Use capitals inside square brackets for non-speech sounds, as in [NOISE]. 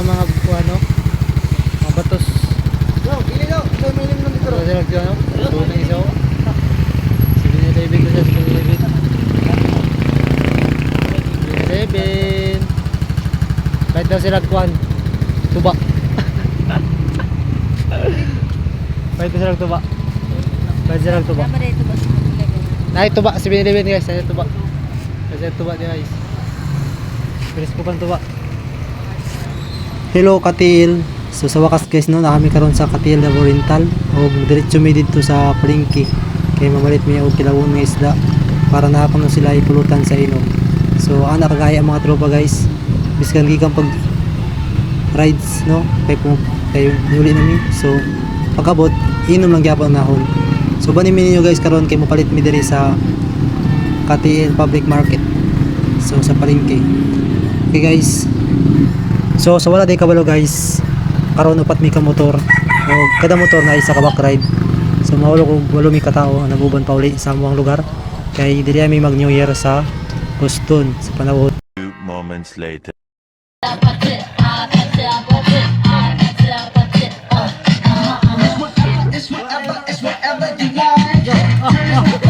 sila mga ano, mga batos. Bro, daw. Ito yung milim ng dito. Ano sila ano? Doon ng isa ko. Sige na David ko siya. Sige na David. Sige na David. Kahit sila kuhan. [LAUGHS] Tuba. Kahit daw sila tuba. Tuba. Naik tuba. Sige na guys. Naik tuba. Kasi tuba guys. Bilis ko tuba. Hello Katil. So sa wakas guys no, na kami karon sa Katil na Oriental o diretso mi dito sa Palengke. Kay mamalit mi og kilawon nga isda para nakakano sila ipulutan sa inom. So ana kagaya ang mga tropa guys. Biskan gikan pag rides no kay po kay nuli na. So pagabot inom lang gyapon nahon. So bani mi ninyo guys karon kay mopalit mi diri sa Katil Public Market. So sa Palengke. Okay guys, so sa wala day kabalo guys karon upat mi ka motor. O kada motor na isa ka back ride. So maulo ko walo mi katao naguban pa uli sa among lugar. Kay dili mi mag new year sa Houston sa panahon. Moments later. It's.